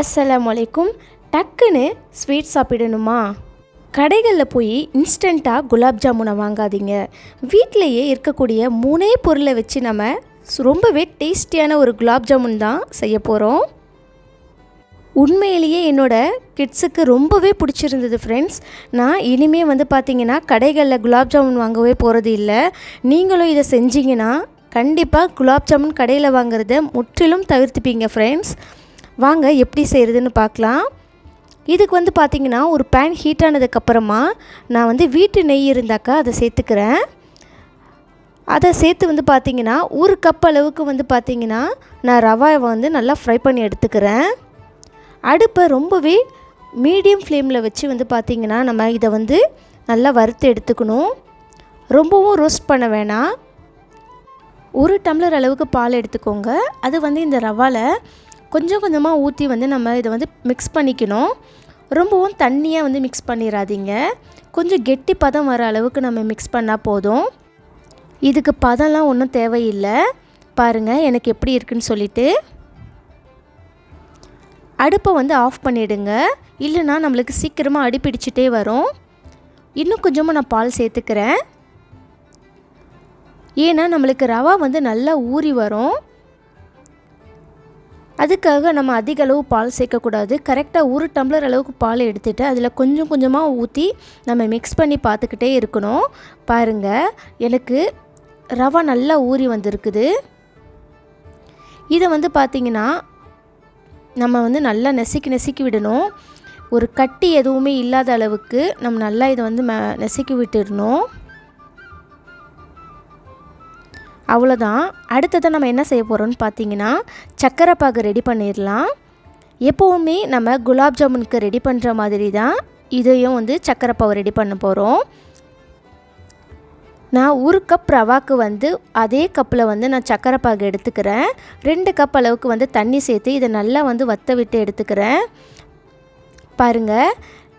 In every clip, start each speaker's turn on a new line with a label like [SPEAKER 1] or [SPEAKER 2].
[SPEAKER 1] அஸ்ஸலாம் வலைக்கும் டக்குன்னு ஸ்வீட் சாப்பிடணுமா? கடைகளில் போய் இன்ஸ்டண்ட்டாக குலாப் ஜாமுனை வாங்காதீங்க. வீட்டிலையே இருக்கக்கூடிய மூணே பொருளை வச்சு நம்ம ரொம்பவே டேஸ்டியான ஒரு குலாப் ஜாமுன் தான் செய்ய போகிறோம் உண்மையிலேயே என்னோட கிட்ஸுக்கு ரொம்பவே பிடிச்சிருந்தது ஃப்ரெண்ட்ஸ் நான் இனிமே வந்து பார்த்தீங்கன்னா கடைகளில் குலாப் ஜாமுன் வாங்கவே போகிறது இல்லை. நீங்களும் இதை செஞ்சீங்கன்னா கண்டிப்பாக குலாப் ஜாமுன் கடையில் வாங்குறத முற்றிலும் தவிர்த்துப்பீங்க ஃப்ரெண்ட்ஸ் வாங்க எப்படி செய்கிறதுன்னு பார்க்கலாம். இதுக்கு வந்து பார்த்திங்கன்னா ஒரு பேன் ஹீட் ஆனதுக்கப்புறமா நான் வந்து வீட்டு நெய் இருந்தாக்கா அதை சேர்த்துக்கிறேன். அதை சேர்த்து வந்து பார்த்திங்கன்னா ஒரு கப் அளவுக்கு வந்து பார்த்திங்கன்னா நான் ரவாவை வந்து நல்லா ஃப்ரை பண்ணி எடுத்துக்கிறேன். அடுப்பை ரொம்பவே மீடியம் ஃப்ளேமில் வச்சு வந்து பார்த்திங்கன்னா நம்ம இதை வந்து நல்லா வறுத்து எடுத்துக்கணும். ரொம்பவும் ரோஸ்ட் பண்ண வேணாம். ஒரு டம்ளர் அளவுக்கு பால் எடுத்துக்கோங்க. அது வந்து இந்த ரவாவில் கொஞ்சம் கொஞ்சமாக ஊற்றி வந்து நம்ம இதை வந்து மிக்ஸ் பண்ணிக்கணும். ரொம்பவும் தண்ணியாக வந்து மிக்ஸ் பண்ணிடாதீங்க கொஞ்சம் கெட்டி பதம் வர அளவுக்கு நம்ம மிக்ஸ் பண்ணால் போதும். இதுக்கு பதம்லாம் ஒன்றும் தேவையில்லை. பாருங்கள் எனக்கு எப்படி இருக்குன்னு சொல்லிவிட்டு அடுப்பை வந்து ஆஃப் பண்ணிவிடுங்க இல்லைன்னா நம்மளுக்கு சீக்கிரமாக அடிப்பிடிச்சிட்டே வரும். இன்னும் கொஞ்சமாக நான் பால் சேர்த்துக்கிறேன். ஏன்னா நம்மளுக்கு ரவா வந்து நல்லா ஊறி வரும். அதுக்காக நம்ம அதிக அளவு பால் சேர்க்கக்கூடாது. கரெக்டாக ஒரு டம்ளர் அளவுக்கு பால் எடுத்துகிட்டு அதில் கொஞ்சம் கொஞ்சமாக ஊற்றி நம்ம மிக்ஸ் பண்ணி பார்த்துக்கிட்டே இருக்கணும். பாருங்கள் எனக்கு ரவா நல்லா ஊறி வந்திருக்குது. இதை வந்து பார்த்திங்கன்னா நம்ம வந்து நல்லா நெசுக்கி நெசுக்கி விடணும். ஒரு கட்டி எதுவுமே இல்லாத அளவுக்கு நம்ம நல்லா இதை வந்து ம நெசுக்கி விட்டுடணும். அவ்வளோதான் அடுத்ததை நம்ம என்ன செய்ய போகிறோம்னு பார்த்தீங்கன்னா சக்கரை பாகு ரெடி பண்ணிடலாம் எப்போவுமே நம்ம குலாப் ஜாமுனுக்கு ரெடி பண்ணுற மாதிரி தான் இதையும் வந்து சக்கரை பாகு ரெடி பண்ண போகிறோம் நான் ஒரு கப் ரவாக்கு வந்து அதே கப்பில் வந்து நான் சக்கரை பாகு எடுத்துக்கிறேன். ரெண்டு கப் அளவுக்கு வந்து தண்ணி சேர்த்து இதை நல்லா வந்து வத்த விட்டு எடுத்துக்கிறேன். பாருங்கள்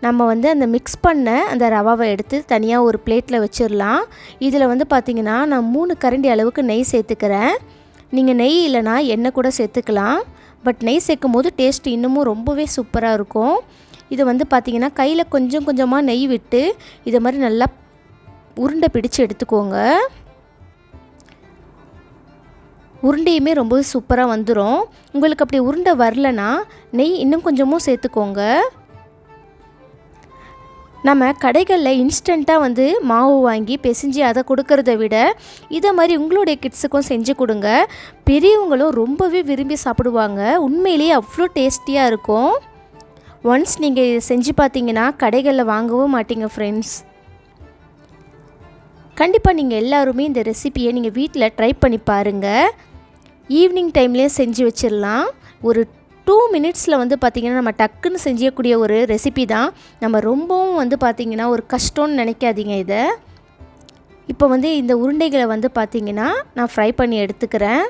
[SPEAKER 1] நம்ம வந்து அந்த மிக்ஸ் பண்ண அந்த ரவாவை எடுத்து தனியாக ஒரு பிளேட்டில் வச்சிடலாம் இதில் வந்து பார்த்திங்கன்னா நான் மூணு கரண்டி அளவுக்கு நெய் சேர்த்துக்கிறேன். நீங்கள் நெய் இல்லைனா எண்ணெய் கூட சேர்த்துக்கலாம். பட் நெய் சேர்க்கும் போது டேஸ்ட் இன்னமும் ரொம்பவே சூப்பராக இருக்கும். இது வந்து பார்த்திங்கன்னா கையில் கொஞ்சம் கொஞ்சமாக நெய் விட்டு இதை மாதிரி நல்லா உருண்டை பிடிச்சு எடுத்துக்கோங்க. உருண்டையுமே ரொம்ப சூப்பராக வந்துடும் உங்களுக்கு அப்படி உருண்டை வரலனா நெய் இன்னும் கொஞ்சமும் சேர்த்துக்கோங்க. நம்ம கடைகளில் இன்ஸ்டண்ட்டாக வந்து மாவு வாங்கி பிசைஞ்சு அதை கொடுக்கறத விட இதை மாதிரி உங்களுடைய கிட்ஸுக்கும் செஞ்சு கொடுங்க. பெரியவங்களும் ரொம்பவே விரும்பி சாப்பிடுவாங்க. உண்மையிலேயே அவ்வளோ டேஸ்டியாக இருக்கும். ஒன்ஸ் நீங்கள் இதை செஞ்சு பார்த்தீங்கன்னா கடைகளில் வாங்கவும் மாட்டீங்க ஃப்ரெண்ட்ஸ் கண்டிப்பாக நீங்கள் எல்லாருமே இந்த ரெசிபியை நீங்கள் வீட்டில் ட்ரை பண்ணி பாருங்கள் ஈவினிங் டைம்லேயே செஞ்சு வச்சிடலாம் ஒரு டூ மினிட்ஸில் வந்து பார்த்திங்கன்னா நம்ம டக்குன்னு செஞ்சக்கூடிய ஒரு ரெசிபி தான். நம்ம ரொம்பவும் வந்து பார்த்திங்கன்னா ஒரு கஷ்டம்னு நினைக்காதீங்க இதை. இப்போ வந்து இந்த உருண்டைகளை வந்து பார்த்திங்கன்னா நான் ஃப்ரை பண்ணி எடுத்துக்கிறேன்.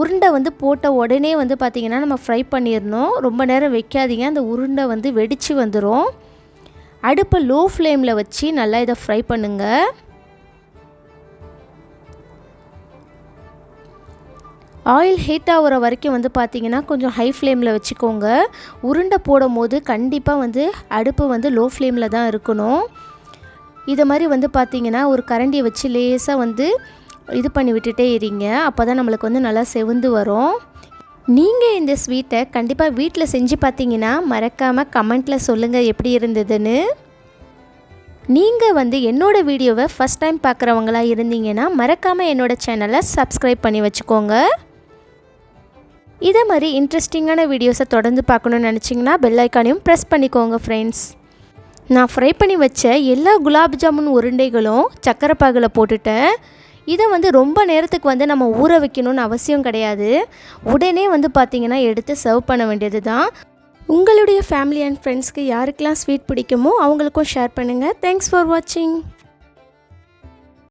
[SPEAKER 1] உருண்டை வந்து போட்ட உடனே வந்து பார்த்திங்கன்னா நம்ம ஃப்ரை பண்ணிடணும் ரொம்ப நேரம் வைக்காதீங்க. அந்த உருண்டை வந்து வெடித்து வந்துடும் அடுப்பை லோ ஃப்ளேமில் வச்சு நல்லா இதை ஃப்ரை பண்ணுங்கள் ஆயில் ஹீட் ஆகிற வரைக்கும் வந்து பார்த்தீங்கன்னா கொஞ்சம் ஹை ஃப்ளேமில் வச்சுக்கோங்க. உருண்டை போடும் போது கண்டிப்பாக வந்து அடுப்பு வந்து லோ ஃப்ளேமில் தான் இருக்கணும். இதை மாதிரி வந்து பார்த்தீங்கன்னா ஒரு கரண்டியை வச்சு லேசாக வந்து இது பண்ணி விட்டுட்டே இருங்க. அப்போ தான் நம்மளுக்கு வந்து நல்லா செவந்து வரும். நீங்கள் இந்த ஸ்வீட்டை கண்டிப்பாக வீட்டில் செஞ்சு பார்த்தீங்கன்னா மறக்காமல் கமெண்ட்டில் சொல்லுங்கள் எப்படி இருந்ததுன்னு. நீங்கள் வந்து என்னோடய வீடியோவை ஃபஸ்ட் டைம் பார்க்குறவங்களா இருந்தீங்கன்னா மறக்காமல் என்னோடய சேனலை சப்ஸ்கிரைப் பண்ணி வச்சுக்கோங்க. இதே மாதிரி இன்ட்ரெஸ்டிங்கான வீடியோஸை தொடர்ந்து பார்க்கணுன்னு நினச்சிங்கன்னா பெல்லைக்கானையும் ப்ரெஸ் பண்ணிக்கோங்க ஃப்ரெண்ட்ஸ் நான் ஃப்ரை பண்ணி வச்ச எல்லா குலாப் ஜாமுன் உருண்டைகளும் சக்கரை பாகில் போட்டுட்டேன். இதை வந்து ரொம்ப நேரத்துக்கு வந்து நம்ம ஊற வைக்கணும்னு அவசியம் கிடையாது. உடனே வந்து பார்த்திங்கன்னா எடுத்து சர்வ் பண்ண வேண்டியது தான் உங்களுடைய ஃபேமிலி அண்ட் ஃப்ரெண்ட்ஸ்க்கு யாருக்கெல்லாம் ஸ்வீட் பிடிக்குமோ அவங்களுக்கும் ஷேர் பண்ணுங்கள் தேங்க்ஸ் ஃபார் வாட்சிங்